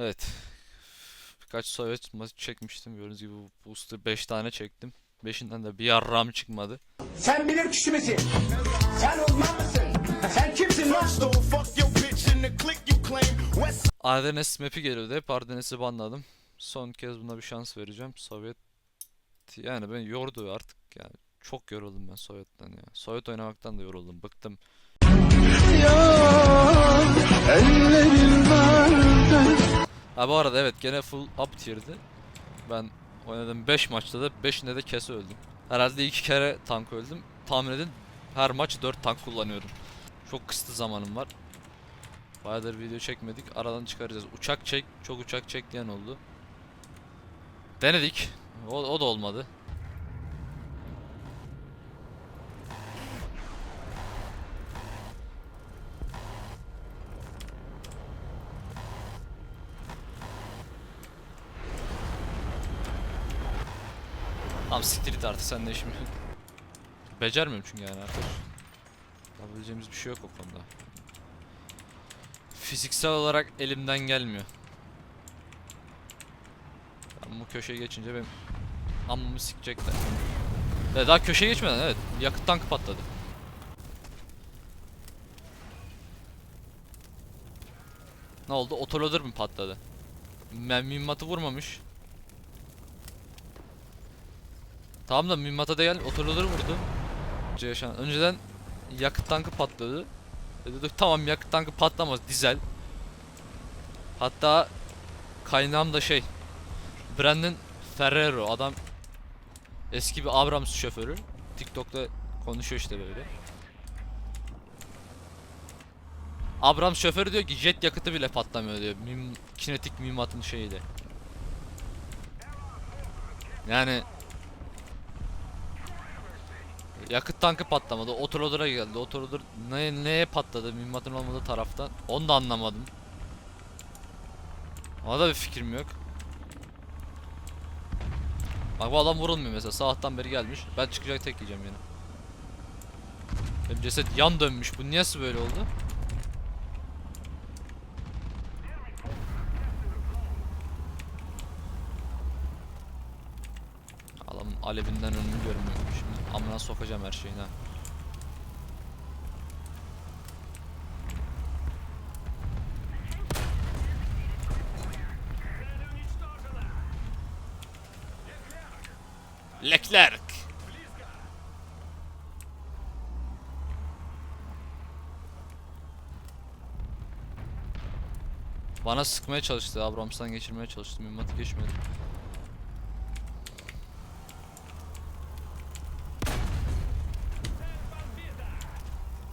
Evet. Birkaç Sovyet maçı çekmiştim. Gördüğünüz gibi bu booster 5 tane çektim. 5'inden de bir yarram çıkmadı. Sen bilir kişi misin? Sen olmaz mısın? Sen kimsin lan? Ardennes map'i geliyordu. Hep Ardennes'i banladım. Son kez buna bir şans vereceğim. Sovyet yani ben yordu artık yani. Çok yoruldum ben Sovyet'ten ya. Sovyet oynamaktan da yoruldum. Bıktım. Ha bu arada evet gene full up tier'di. Ben oynadım 5 maçta da 5'inde de kese öldüm. Herhalde 2 kere tank öldüm. Tahmin edin her maç 4 tank kullanıyorum. Çok kısıtlı zamanım var. Bayağıdır video çekmedik. Aradan çıkaracağız. Uçak çek, çok uçak çek diyen oldu. Denedik. O, o da olmadı. Tamam siktir artık sen de yok. Becermiyorum çünkü yani arkadaş. Yapabileceğimiz bir şey yok o konuda. Fiziksel olarak elimden gelmiyor. Ben bu köşeye geçince benim amımı sikecekler. Evet, daha köşeye geçmeden evet yakıt tankı patladı. Ne oldu? Otoloader mı patladı? Mühimmatı vurmamış. Tamam da mühimmata da gel otoloader vurdu. Önce yaşanan- Önceden yakıt tankı patladı. Dedik tamam yakıt tankı patlamaz dizel. Hatta kaynağım da şey Brandon Ferrero adam eski bir Abrams şoförü. TikTok'ta konuşuyor işte böyle. Abrams şoförü diyor ki jet yakıtı bile patlamıyor diyor. Mim, kinetik mühimmatın şeyiyle. Yani Yakıt tankı patlamadı. Otoloader'a geldi. Otoloader ne, neye patladı mühimmatın olmadığı taraftan? Onu da anlamadım. Ona da bir fikrim yok. Bak bu adam vurulmuyor mesela. Sabahtan beri gelmiş. Ben çıkacak tek yiyeceğim yine. Benim ceset yan dönmüş. Bu niye böyle oldu? Adamın alevinden önümü görmüyorum. Şimdi amına sokacağım her şeyine. Leclerc. Bana sıkmaya çalıştı. Abrams'tan geçirmeye çalıştı. Mühimmatı geçmedi.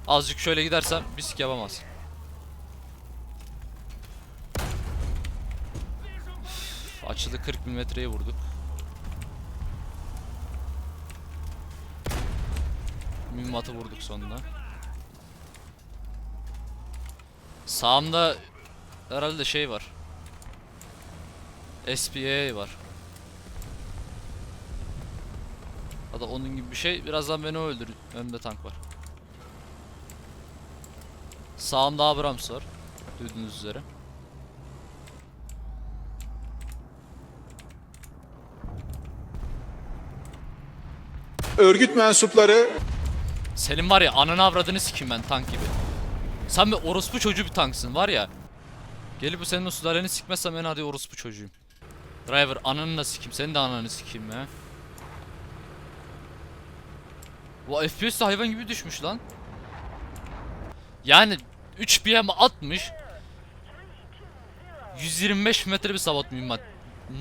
Azıcık şöyle gidersem bir sik yapamaz. Üf, Açılı 40 milimetreyi vurduk. Mühimmatı vurduk sonunda. Sağımda herhalde şey var. SPA var. Ya da onun gibi bir şey. Birazdan beni o öldür. Önümde tank var. Sağımda Abrams var. Duyduğunuz üzere. örgüt mensupları Senin var ya ananı avradını sikeyim ben tank gibi. Sen bir orospu çocuğu bir tanksın var ya. Gelip bu senin o sülaleni sikmezsem ben hadi orospu çocuğuyum. Driver ananı da sikeyim senin de ananı sikeyim ya. Bu FPS de hayvan gibi düşmüş lan. Yani 3 BM atmış. 125 metre bir sabat mühimmat.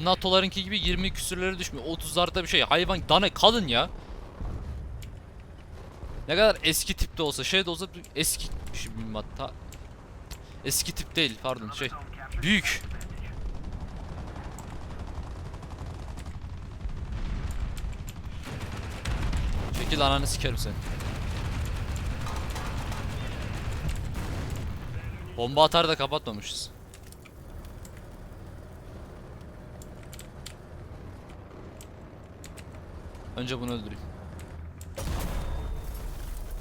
NATO'larınki gibi 20 küsürlere düşmüyor. 30'larda bir şey. Hayvan dana kalın ya. Ne kadar eski tipte olsa şey de olsa eski mühimmat. Ta- Eski tip değil pardon şey. Büyük. Çekil ananı sikerim seni. Bomba atar da kapatmamışız. Önce bunu öldüreyim.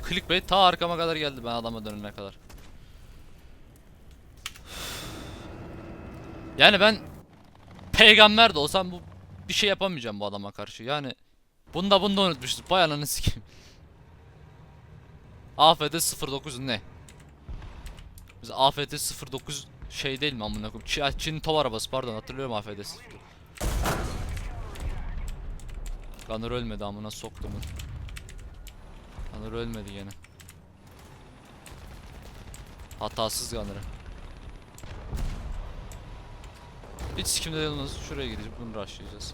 Clickbait ta arkama kadar geldi ben adama dönene kadar. Yani ben peygamber de olsam bu bir şey yapamayacağım bu adama karşı. Yani bunda bunda unutmuşuz. Vay ananı sikeyim. AFT 09 ne? Biz AFT 09 şey değil mi amına koyayım? Çin, Çin tov arabası pardon hatırlıyorum AFT 09. Gunner ölmedi amına soktum onu. Gunner ölmedi gene. Hatasız Gunner'ı. Hiç sikimde yalnız şuraya gideceğim bunu rushlayacağız.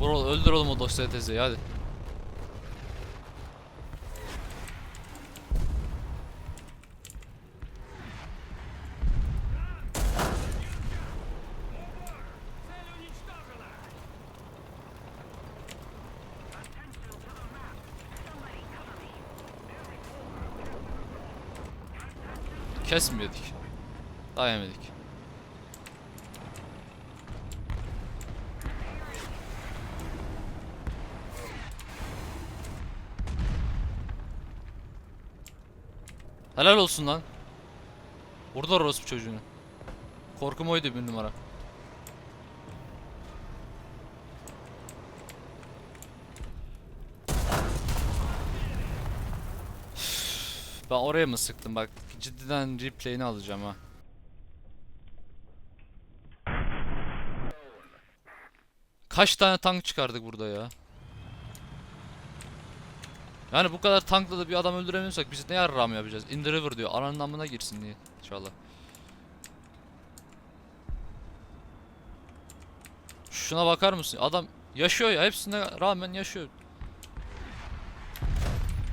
Vur oğlum, öldür oğlum o dosya tezeyi hadi. Kesmiyorduk. Daha yemedik. Helal olsun lan. Vurdular orospu çocuğunu. Korkum oydu bir numara. Ben oraya mı sıktım bak ciddiden replay'ini alacağım ha. Kaç tane tank çıkardık burada ya? Yani bu kadar tankla da bir adam öldüremiyorsak biz ne yarram yapacağız? In the river diyor. Ananın amına girsin diye. İnşallah. Şuna bakar mısın? Adam yaşıyor ya. Hepsine rağmen yaşıyor.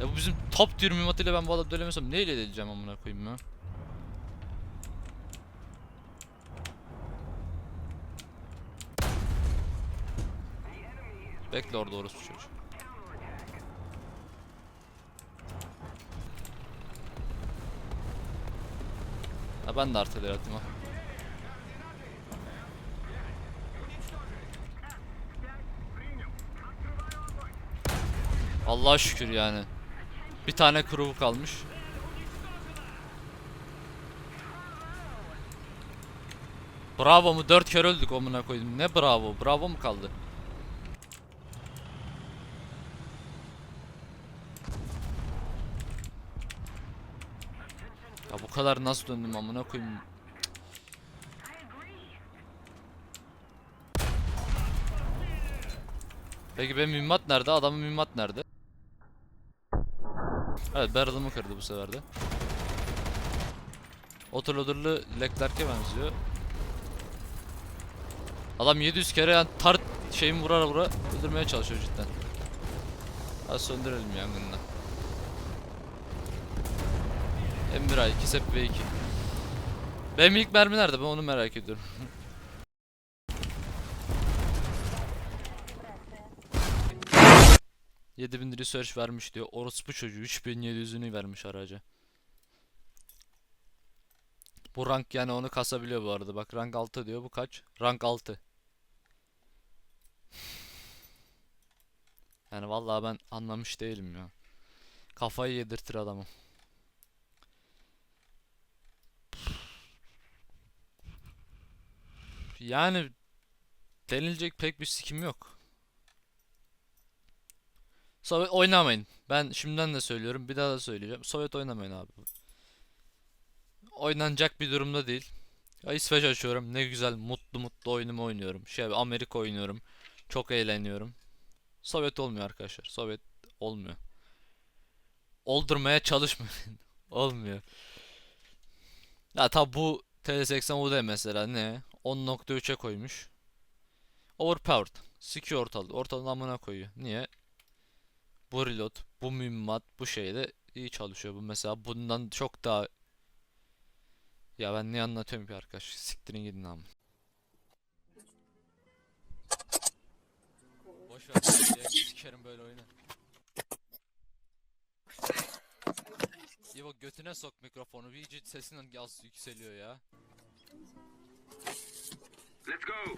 Ya bu bizim top tier mühimmatıyla ben bu adamı dölemesem neyle deleceğim amına koyayım ya? Bekle orada orospu çocuğu. Ha ben de artileri attım ha. Allah'a şükür yani. Bir tane crew kalmış. Bravo mu? Dört kere öldük amına koydum. Ne bravo? Bravo mu kaldı? Ya bu kadar nasıl döndüm amına koyayım? Peki benim mühimmat nerede? Adamın mühimmat nerede? Evet barrel'ımı kırdı bu sefer de. Autoloader'lı Leclerc'e benziyor. Adam 700 kere yani tart şeyimi vura vura öldürmeye çalışıyor cidden. Hadi söndürelim yangını. M1A 2 sep V2. Benim ilk mermi nerede? Ben onu merak ediyorum. ...7000 research vermiş diyor. Orospu çocuğu 3700'ünü vermiş araca. Bu rank yani onu kasabiliyor bu arada. Bak rank 6 diyor. Bu kaç? Rank 6. Yani vallahi ben anlamış değilim ya. Kafayı yedirtir adamı. Yani denilecek pek bir sikim yok. Sovyet oynamayın. Ben şimdiden de söylüyorum. Bir daha da söyleyeceğim. Sovyet oynamayın abi. Oynanacak bir durumda değil. Ya İsveç açıyorum. Ne güzel mutlu mutlu oyunumu oynuyorum. Şey Amerika oynuyorum. Çok eğleniyorum. Sovyet olmuyor arkadaşlar. Sovyet olmuyor. Oldurmaya çalışmayın. olmuyor. Ya tabi bu TL80UD mesela ne? 10.3'e koymuş. Overpowered. Sikiyor ortalığı. Ortalığın amına koyuyor. Niye? Bu reload, bu mühimmat, bu şeyde iyi çalışıyor. Bu mesela bundan çok daha... Ya ben ne anlatıyorum ki arkadaş? Siktirin gidin ama. Boş ver. Sikerim böyle oyunu. Bak götüne sok mikrofonu. İyice sesinin gaz yükseliyor ya. Let's go.